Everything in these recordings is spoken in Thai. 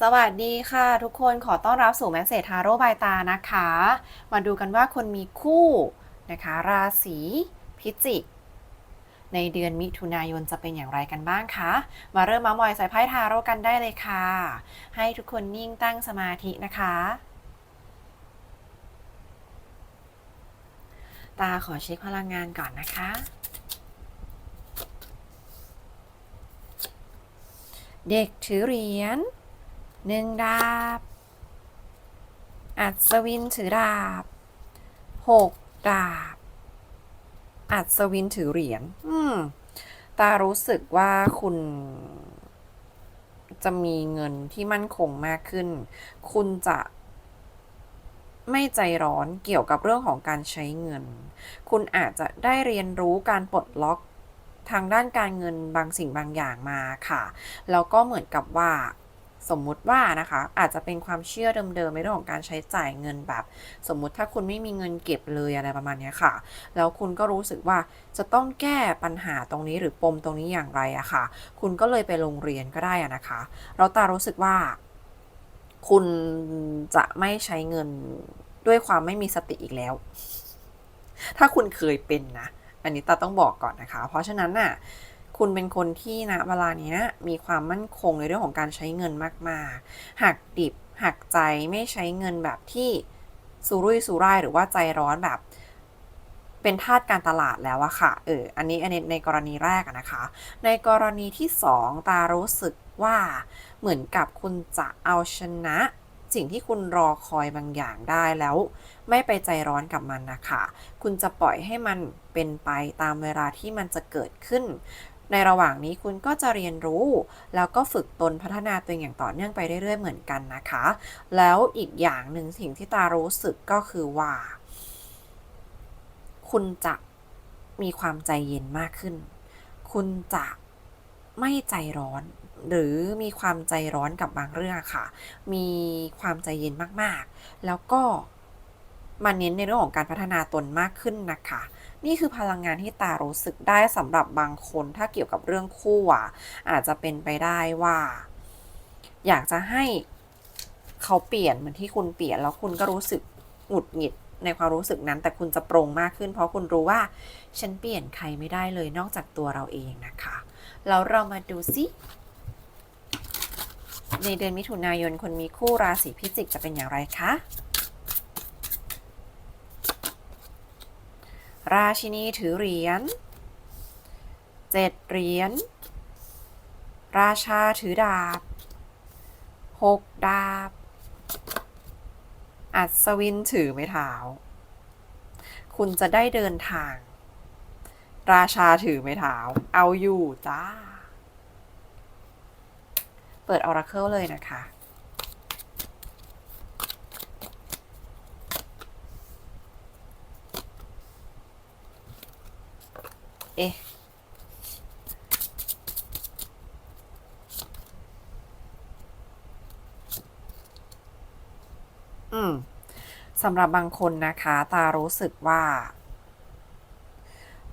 สวัสดีค่ะ ทุกคนขอต้อนรับสู่แมสเซจทาโร่บายตานะคะ มาดูกันว่าคนมีคู่นะคะ ราศีพิจิก ในเดือนมิถุนายนจะเป็นอย่างไรกันบ้างคะ มาเริ่มมามอยสายไพ่ทาโร่กันได้เลยค่ะ ให้ทุกคนนิ่งตั้งสมาธินะคะ ตาขอเช็คพลังงานก่อนนะคะเด็กถือเหรียญ หนึ่งดาบ อัศวินถือดาบหกดาบ อัศวินถือเหรียญอืมตารู้สึกว่าคุณจะมีเงินที่มั่นคงมากขึ้น คุณจะไม่ใจร้อนเกี่ยวกับเรื่องของการใช้เงิน คุณอาจจะได้เรียนรู้การปลดล็อกทางด้านการเงินบางสิ่งบางอย่างมาค่ะ แล้วก็เหมือนกับว่า สมมุติว่านะคะ อาจจะเป็นความเชื่อเดิมๆในเรื่องของการใช้จ่ายเงินแบบ สมมุติถ้าคุณไม่มีเงินเก็บเลยอะไรประมาณนี้ค่ะ แล้วคุณก็รู้สึกว่าจะต้องแก้ปัญหาตรงนี้หรือปมตรงนี้อย่างไรอะค่ะ คุณก็เลยไปโรงเรียนก็ได้อะนะคะแล้วตารู้สึกว่า คุณจะไม่ใช้เงินด้วยความไม่มีสติอีกแล้ว ถ้าคุณเคยเป็นนะ อันนี้ตาต้องบอกก่อนนะคะ เพราะฉะนั้นน่ะ คุณเป็นคนที่นะเวลาเนี้ยมีความมั่นคงในเรื่องของการใช้เงินมากๆ หักดิบหักใจไม่ใช้เงินแบบที่สุรุ่ยสุร่ายหรือว่าใจร้อนแบบ เป็นทาสการตลาดแล้วอะค่ะ เออ อันนี้อันนี้ในกรณีแรกนะคะ ในกรณีที่สองตารู้สึกว่าเหมือนกับคุณจะเอาชนะสิ่งที่คุณรอคอยบางอย่างได้แล้ว ไม่ไปใจร้อนกับมันนะคะ คุณจะปล่อยให้มันเป็นไปตามเวลาที่มันจะเกิดขึ้น ในระหว่างนี้คุณก็จะเรียนรู้ แล้วก็ฝึกตนพัฒนาตัวเองอย่างต่อเนื่องไปเรื่อยๆเหมือนกันนะคะ แล้วอีกอย่างหนึ่งสิ่งที่ตารู้สึกก็คือว่า คุณจะมีความใจเย็นมากขึ้น คุณจะไม่ใจร้อน หรือมีความใจร้อนกับบางเรื่องค่ะ มีความใจเย็นมากๆ แล้วก็มาเน้นในเรื่องของการพัฒนาตนมากขึ้นนะคะ นี่คือพลังงานที่ตารู้สึกได้สำหรับบางคนถ้าเกี่ยวกับเรื่องคู่อะอาจจะเป็นไปได้ว่า อยากจะให้เขาเปลี่ยนเหมือนที่คุณเปลี่ยนแล้วคุณก็รู้สึกหงุดหงิดในความรู้สึกนั้นแต่คุณจะปรงมากขึ้น เพราะคุณรู้ว่าฉันเปลี่ยนใครไม่ได้เลยนอกจากตัวเราเองนะคะ แล้วเรามาดูซิในเดือนมิถุนายนคนมีคู่ราศีพิจิกจะเป็นอย่างไรคะ ราชินีถือเหรียญเจ็ดเหรียญ ราชาถือดาบหกดาบ อัศวินถือไม้เท้า คุณจะได้เดินทาง ราชาถือไม้เท้า เอาอยู่จ้า เปิดออราเคิลเลยนะคะ เอ๊ะอืมสำหรับบางคนนะคะ ตารู้สึกว่า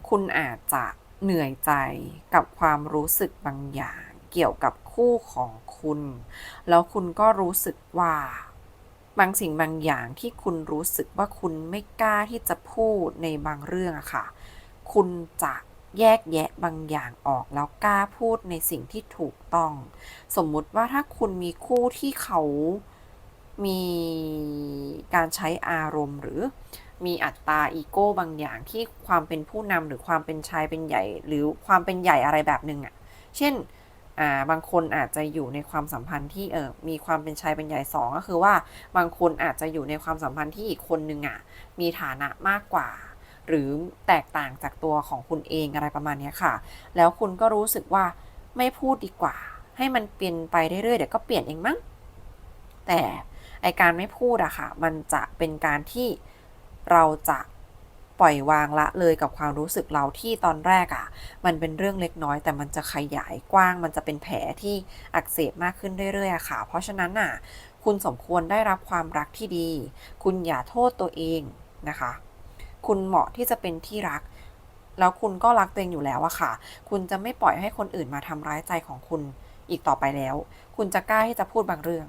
คุณอาจจะเหนื่อยใจกับความรู้สึกบางอย่างเกี่ยวกับคู่ของคุณ แล้วคุณก็รู้สึกว่า บางสิ่งบางอย่างที่คุณรู้สึกว่าคุณไม่กล้าที่จะพูดในบางเรื่องอะค่ะ คุณจะ แยกแยะบางอย่างออกแล้วกล้าพูดในสิ่งที่ถูกต้อง สมมุติว่าถ้าคุณมีคู่ที่เขามีการใช้อารมณ์หรือมีอัตตาอีโก้บางอย่างที่ความเป็นผู้นำหรือความเป็นชายเป็นใหญ่ หรือความเป็นใหญ่อะไรแบบหนึ่งอะเช่นาบางคนอาจจะอยู่ในความสัมพันธ์ที่เออมีความเป็นชายเป็นใหญ่สองก็คือว่าบางคนอาจจะอยู่ในความสัมพันธ์ที่อีกคนนึงอะมีฐานะมากกว่า หรือแตกต่างจากตัวของคุณเองอะไรประมาณนี้ค่ะ แล้วคุณก็รู้สึกว่าไม่พูดดีกว่า ให้มันเปลี่ยนไปเรื่อยๆเดี๋ยวก็เปลี่ยนเองมั้งแต่ไอการไม่พูดอะค่ะ มันจะเป็นการที่เราจะปล่อยวางละเลยกับความรู้สึกเราที่ตอนแรกอะมันเป็นเรื่องเล็กน้อย แต่มันจะขยายกว้าง มันจะเป็นแผลที่อักเสบมากขึ้นเรื่อยๆอะค่ะ เพราะฉะนั้นน่ะ คุณสมควรได้รับความรักที่ดี คุณอย่าโทษตัวเองนะคะ คุณเหมาะที่จะเป็นที่รัก แล้วคุณก็รักตัวเองอยู่แล้วอะค่ะ คุณจะไม่ปล่อยให้คนอื่นมาทำร้ายใจของคุณอีกต่อไปแล้ว คุณจะกล้าที่จะพูดบางเรื่อง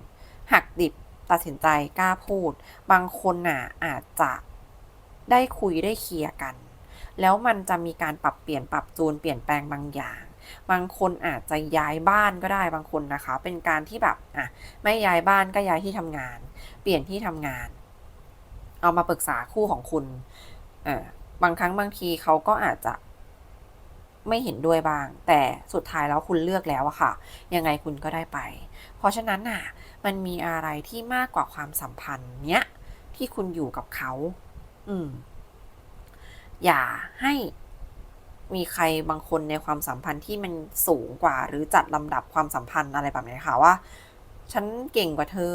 หักดิบตัดสินใจกล้าพูด บางคนน่ะอาจจะได้คุยได้เคลียร์กัน แล้วมันจะมีการปรับเปลี่ยนปรับจูนเปลี่ยนแปลงบางอย่าง บางคนอาจจะย้ายบ้านก็ได้บางคนนะคะ เป็นการที่แบบอะไม่ย้ายบ้านก็ย้ายที่ทำงาน เปลี่ยนที่ทำงาน เอามาปรึกษาคู่ของคุณ ออบางครั้งบางทีเขาก็อาจจะไม่เห็นด้วยบ้าง แต่สุดท้ายแล้วคุณเลือกแล้วอะค่ะ ยังไงคุณก็ได้ไป เพราะฉะนั้นน่ะ มันมีอะไรที่มากกว่าความสัมพันธ์เนี้ย ที่คุณอยู่กับเขา อืม อย่าให้มีใครบางคนในความสัมพันธ์ที่มันสูงกว่า หรือจัดลำดับความสัมพันธ์อะไรแบบนี้ค่ะว่า ฉันเก่งกว่าเธอ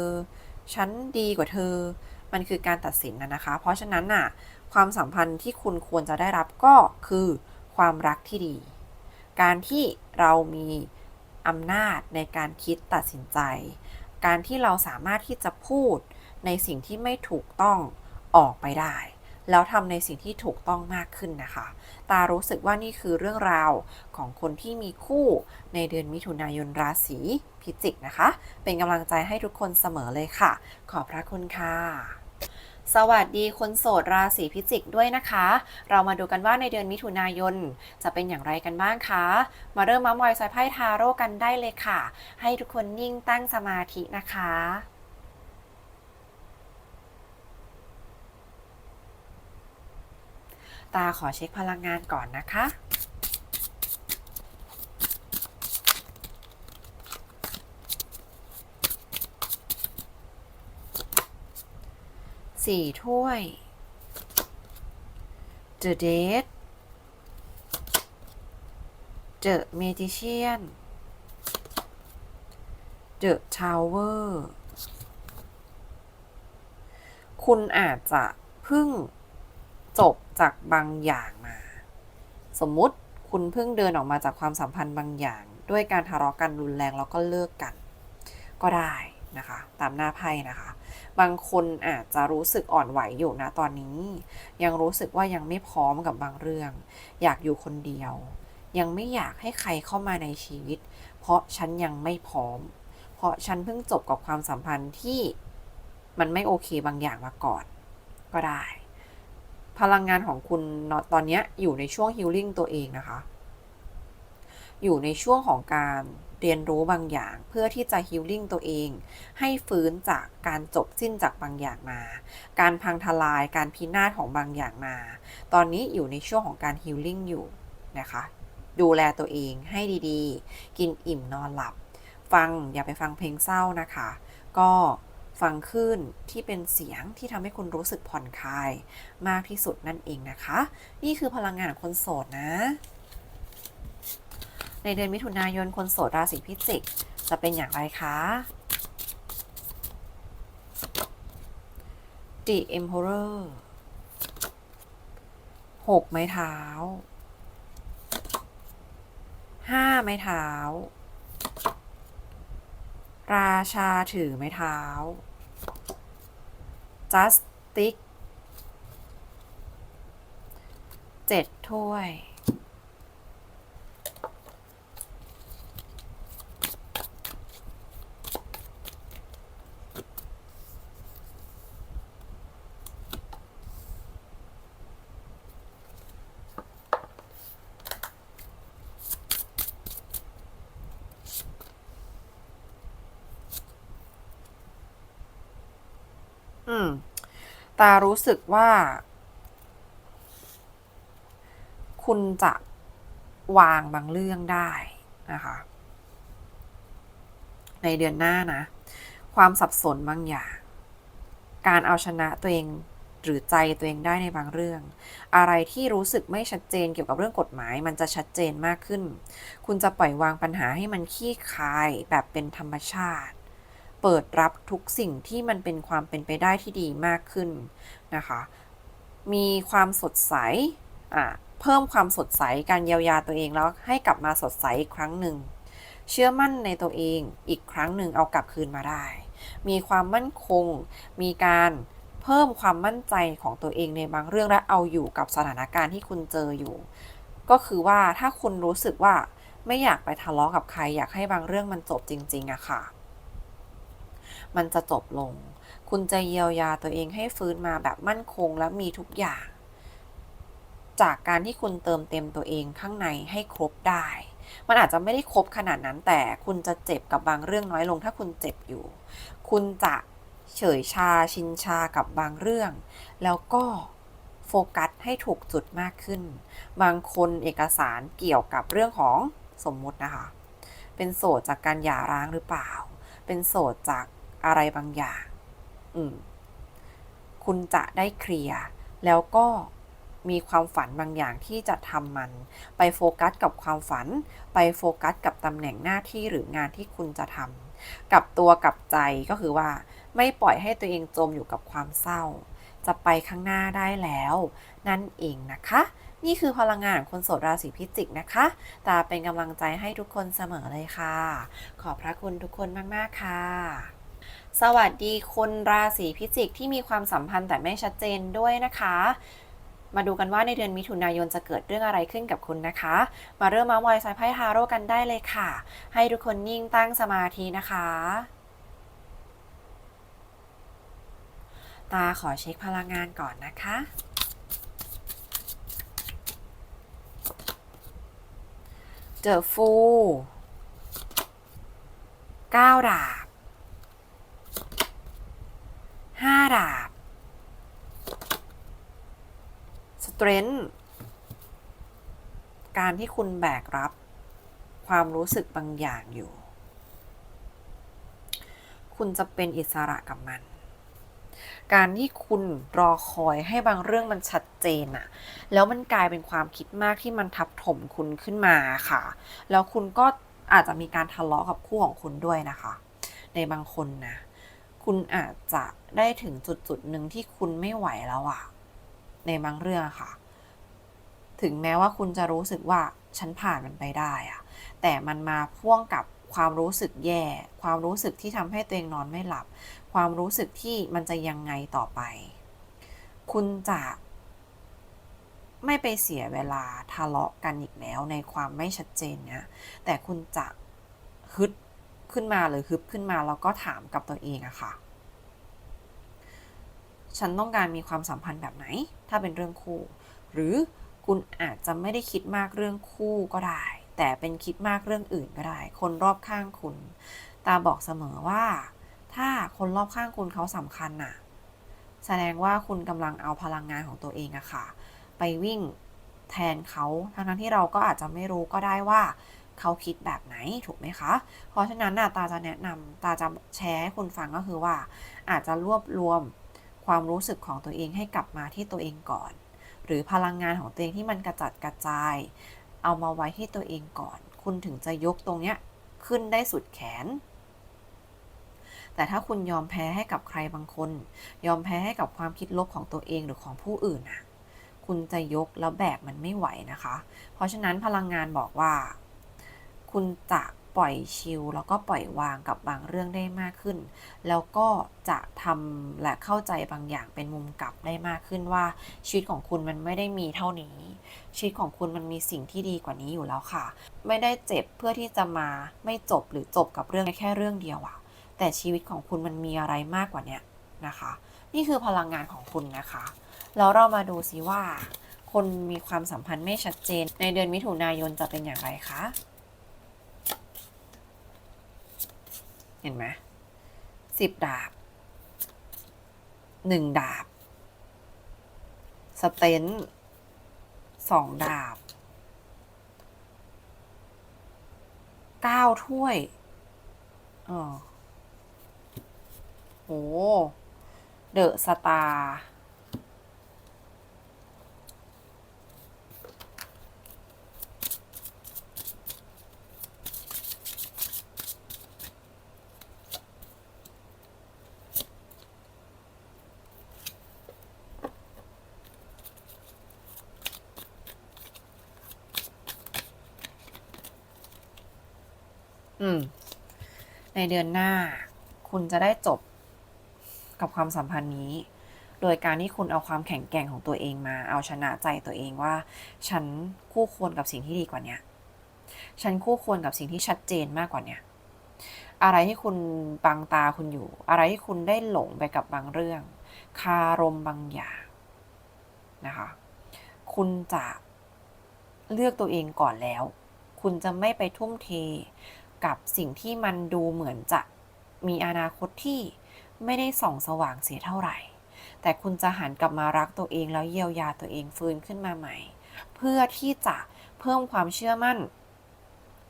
ฉันดีกว่าเธอ มันคือการตัดสินนะนะคะ เพราะฉะนั้นน่ะ ความสัมพันธ์ที่คุณควรจะได้รับก็คือความรักที่ดี การที่เรามีอำนาจในการคิดตัดสินใจ การที่เราสามารถที่จะพูดในสิ่งที่ไม่ถูกต้องออกไปได้ แล้วทำในสิ่งที่ถูกต้องมากขึ้นนะคะ ตารู้สึกว่านี่คือเรื่องราวของคนที่มีคู่ในเดือนมิถุนายนราศีพิจิกนะคะ เป็นกำลังใจให้ทุกคนเสมอเลยค่ะ ขอบพระคุณค่ะ สวัสดีคนโสดราศีพิจิกด้วยนะคะ เรามาดูกันว่าในเดือนมิถุนายน จะเป็นอย่างไรกันบ้างคะ มาเริ่มมามอยสายไพ่ทาโร่กันได้เลยค่ะ ให้ทุกคนนิ่งตั้งสมาธินะคะตาขอเช็คพลังงานก่อนนะคะ สี่ถ้วย The Dead The Magician The Tower คุณอาจจะเพิ่งจบจากบางอย่างมา สมมุติคุณเพิ่งเดินออกมาจากความสัมพันธ์บางอย่าง ด้วยการทะเลาะกันรุนแรงแล้วก็เลิกกัน ก็ได้นะคะ ตามหน้าไพ่นะคะ บางคนอาจจะรู้สึกอ่อนไหวอยู่นะตอนนี้ ยังรู้สึกว่ายังไม่พร้อมกับบางเรื่อง อยากอยู่คนเดียว ยังไม่อยากให้ใครเข้ามาในชีวิต เพราะฉันยังไม่พร้อม เพราะฉันเพิ่งจบกับความสัมพันธ์ที่มันไม่โอเคบางอย่างมาก่อน ก็ได้ พลังงานของคุณตอนนี้อยู่ในช่วงฮิลลิ่งตัวเองนะคะ อยู่ในช่วงของการ เรียนรู้บางอย่าง เพื่อที่จะฮิลลิ่งตัวเอง ให้ฟื้นจากการจบสิ้นจากบางอย่างมา การพังทลายการพินาศของบางอย่างมา ตอนนี้อยู่ในช่วงของการฮิลลิ่งอยู่นะคะ ดูแลตัวเองให้ดีๆ กินอิ่มนอนหลับ ฟังอย่าไปฟังเพลงเศร้านะคะ ก็ฟังขึ้นที่เป็นเสียงที่ทำให้คุณรู้สึกผ่อนคลาย มากที่สุดนั่นเองนะคะ นี่คือพลังงานของคนโสดนะ ในเดือนมิถุนายนคนโสดราศีพิจิก จะเป็นอย่างไรคะ The Emperor หกไม้เท้าห้าไม้เท้า ราชาถือไม้เท้า Justice เจ็ดถ้วย อืม ตารู้สึกว่า คุณจะวางบางเรื่องได้นะคะ ในเดือนหน้านะ ความสับสนบางอย่าง การเอาชนะตัวเองหรือใจตัวเองได้ในบางเรื่อง อะไรที่รู้สึกไม่ชัดเจนเกี่ยวกับเรื่องกฎหมาย มันจะชัดเจนมากขึ้น คุณจะปล่อยวางปัญหาให้มันขี้คายแบบเป็นธรรมชาติ เปิดรับทุกสิ่งที่มันเป็นความเป็นไปได้ที่ดีมากขึ้นนะคะ มีความสดใสอะเพิ่มความสดใสการเยียวยาตัวเองแล้วให้กลับมาสดใสอีกครั้งหนึ่ง เชื่อมั่นในตัวเองอีกครั้งหนึ่งเอากลับคืนมาได้ มีความมั่นคง มีการเพิ่มความมั่นใจของตัวเองในบางเรื่องและเอาอยู่กับสถานการณ์ที่คุณเจออยู่ ก็คือว่าถ้าคุณรู้สึกว่าไม่อยากไปทะเลาะกับใครอยากให้บางเรื่องมันจบจริง ๆอะค่ะ มันจะจบลง คุณจะเยียวยาตัวเองให้ฟื้นมาแบบมั่นคงและมีทุกอย่าง จากการที่คุณเติมเต็มตัวเองข้างในให้ครบได้ มันอาจจะไม่ได้ครบขนาดนั้นแต่คุณจะเจ็บกับบางเรื่องน้อยลง ถ้าคุณเจ็บอยู่ คุณจะเฉยชาชินชากับบางเรื่อง แล้วก็โฟกัสให้ถูกจุดมากขึ้น บางคนเอกสารเกี่ยวกับเรื่องของสมมุตินะคะ เป็นโสดจากการหย่าร้างหรือเปล่า เป็นโสดจาก อะไรบางอย่าง อืม คุณจะได้เคลียร์แล้วก็มีความฝันบางอย่างที่จะทำมัน ไปโฟกัสกับความฝัน ไปโฟกัสกับตำแหน่งหน้าที่หรืองานที่คุณจะทำกับตัวกับใจก็คือว่า ไม่ปล่อยให้ตัวเองจมอยู่กับความเศร้า จะไปข้างหน้าได้แล้ว นั่นเองนะคะ นี่คือพลังงานคนโสดราศีพิจิกนะคะตาเป็นกำลังใจให้ทุกคนเสมอเลยค่ะ ขอบพระคุณทุกคนมาก ๆ ค่ะ สวัสดีคนราศีพิจิกที่มีความสัมพันธ์แต่ไม่ชัดเจนด้วยนะคะ มาดูกันว่าในเดือนมิถุนายนจะเกิดเรื่องอะไรขึ้นกับคุณนะคะ มาเริ่มมามอยสายไพ่ทาโร่กันได้เลยค่ะ ให้ทุกคนนิ่งตั้งสมาธินะคะ ตาขอเช็คพลังงานก่อนนะคะเจอฟูเก้าดาบ ห้าดาบสเตรนท์การที่คุณแบกรับความรู้สึกบางอย่างอยู่ คุณจะเป็นอิสระกับมัน การที่คุณรอคอยให้บางเรื่องมันชัดเจนอะแล้วมันกลายเป็นความคิดมากที่มันทับถมคุณขึ้นมาค่ะ แล้วคุณก็อาจจะมีการทะเลาะกับคู่ของคุณด้วยนะคะ ในบางคนนะ คุณอาจจะได้ถึงจุดจุดๆหนึ่งที่คุณไม่ไหวแล้วอะในบางเรื่องค่ะ ถึงแม้ว่าคุณจะรู้สึกว่าฉันผ่านมันไปได้อะแต่มันมาพ่วงกับความรู้สึกแย่ ความรู้สึกที่ทำให้ตัวเองนอนไม่หลับ ความรู้สึกที่มันจะยังไงต่อไป คุณจะไม่ไปเสียเวลาทะเลาะกันอีกแล้วในความไม่ชัดเจนเนี้ยแต่คุณจะฮึด ขึ้นมาหรือฮึบขึ้นมาแล้วก็ถามกับตัวเองอะค่ะ ฉันต้องการมีความสัมพันธ์แบบไหน ถ้าเป็นเรื่องคู่ หรือคุณอาจจะไม่ได้คิดมากเรื่องคู่ก็ได้ แต่เป็นคิดมากเรื่องอื่นก็ได้ คนรอบข้างคุณ ตาบอกเสมอว่า ถ้าคนรอบข้างคุณเขาสำคัญน่ะ แสดงว่าคุณกำลังเอาพลังงานของตัวเองอะค่ะ ไปวิ่งแทนเขาทั้งนั้นที่เราก็อาจจะไม่รู้ก็ได้ว่า เขาคิดแบบไหนถูกไหมคะ เพราะฉะนั้นน่ะตาจะแนะนำตาจะแชร์ให้คุณฟังก็คือว่า อาจจะรวบรวมความรู้สึกของตัวเองให้กลับมาที่ตัวเองก่อน หรือพลังงานของตัวเองที่มันกระจัดกระจาย เอามาไว้ที่ตัวเองก่อน คุณถึงจะยกตรงเนี้ยขึ้นได้สุดแขน แต่ถ้าคุณยอมแพ้ให้กับใครบางคน ยอมแพ้ให้กับความคิดลบของตัวเองหรือของผู้อื่นน่ะคุณจะยกแล้วแบกมันไม่ไหวนะคะ เพราะฉะนั้นพลังงานบอกว่า คุณจะปล่อยชิลแล้วก็ปล่อยวางกับบางเรื่องได้มากขึ้น แล้วก็จะทำและเข้าใจบางอย่างเป็นมุมกลับได้มากขึ้นว่า ชีวิตของคุณมันไม่ได้มีเท่านี้ ชีวิตของคุณมันมีสิ่งที่ดีกว่านี้อยู่แล้วค่ะ ไม่ได้เจ็บเพื่อที่จะมาไม่จบหรือจบกับเรื่องแค่เรื่องเดียวอะแต่ชีวิตของคุณมันมีอะไรมากกว่านี้นะคะ นี่คือพลังงานของคุณนะคะ แล้วเรามาดูซิว่า คนมีความสัมพันธ์ไม่ชัดเจน ในเดือนมิถุนายนจะเป็นอย่างไรคะ ห็นไหมสิบดาบหนึ่งดาบ สเตนสองดาบเก้าถ้วยเออโหเดอะสตาร์ ในเดือนหน้า คุณจะได้จบกับความสัมพันธ์นี้ โดยการที่คุณเอาความแข็งแกร่งของตัวเองมา เอาชนะใจตัวเองว่า ฉันคู่ควรกับสิ่งที่ดีกว่าเนี้ยฉันคู่ควรกับสิ่งที่ชัดเจนมากกว่าเนี่ยอะไรที่คุณบังตาคุณอยู่ อะไรที่คุณได้หลงไปกับบางเรื่อง คารมบางอย่างนะคะ คุณจะเลือกตัวเองก่อนแล้ว คุณจะไม่ไปทุ่มเท กับสิ่งที่มันดูเหมือนจะมีอนาคตที่ไม่ได้ส่องสว่างเสียเท่าไหร่ แต่คุณจะหันกลับมารักตัวเองแล้วเยียวยาตัวเองฟื้นขึ้นมาใหม่ เพื่อที่จะเพิ่มความเชื่อมั่น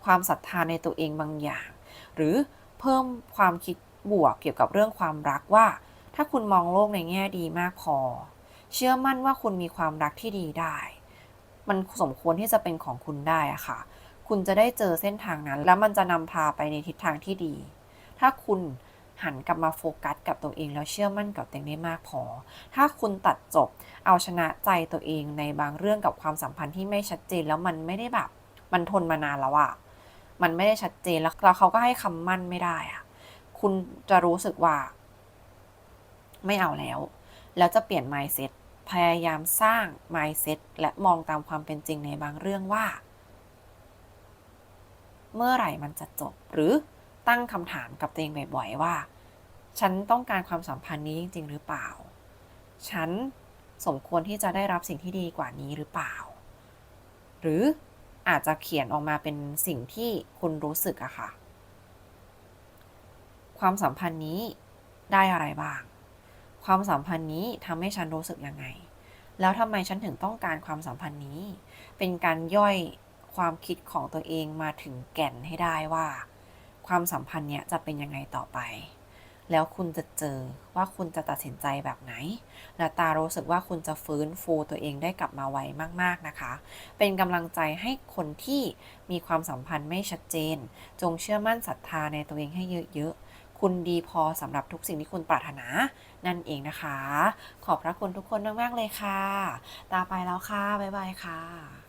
ความศรัทธาในตัวเองบางอย่าง หรือเพิ่มความคิดบวกเกี่ยวกับเรื่องความรักว่า ถ้าคุณมองโลกในแง่ดีมากพอ เชื่อมั่นว่าคุณมีความรักที่ดีได้ มันสมควรที่จะเป็นของคุณได้อะค่ะ คุณจะได้เจอเส้นทางนั้น แล้วมันจะนำพาไปในทิศทางที่ดี ถ้าคุณหันกลับมาโฟกัสกับตัวเองแล้วเชื่อมั่นกับตัวเองได้มากพอ ถ้าคุณตัดจบเอาชนะใจตัวเองในบางเรื่องกับความสัมพันธ์ที่ไม่ชัดเจนแล้วมันไม่ได้แบบ มันทนมานานแล้วอะมันไม่ได้ชัดเจนแล้วแล้วเขาก็ให้คำมั่นไม่ได้อะคุณจะรู้สึกว่า ไม่เอาแล้ว แล้วจะเปลี่ยน mindset พยายามสร้าง mindset และมองตามความเป็นจริงในบางเรื่องว่า เมื่อไหร่มันจะจบ หรือตั้งคำถามกับตัวเองบ่อยๆว่า ฉันต้องการความสัมพันธ์นี้จริง ๆ หรือเปล่า ฉันสมควรที่จะได้รับสิ่งที่ดีกว่านี้หรือเปล่า หรืออาจจะเขียนออกมาเป็นสิ่งที่คุณรู้สึกอะค่ะ ความสัมพันธ์นี้ได้อะไรบ้าง ความสัมพันธ์นี้ทำให้ฉันรู้สึกยังไง แล้วทำไมฉันถึงต้องการความสัมพันธ์นี้ เป็นการย่อย ความคิดของตัวเองมาถึงแก่นให้ได้ว่า ความสัมพันธ์เนี้ยจะเป็นยังไงต่อไป แล้วคุณจะเจอว่าคุณจะตัดสินใจแบบไหนและตารู้สึกว่าคุณจะฟื้นฟูตัวเองได้กลับมาไวมากๆนะคะ เป็นกำลังใจให้คนที่มีความสัมพันธ์ไม่ชัดเจน จงเชื่อมั่นศรัทธาในตัวเองให้เยอะๆ คุณดีพอสำหรับทุกสิ่งที่คุณปรารถนานั่นเองนะคะ ขอบพระคุณทุกคนมากๆเลยค่ะ ตาไปแล้วค่ะ บ๊ายบายค่ะ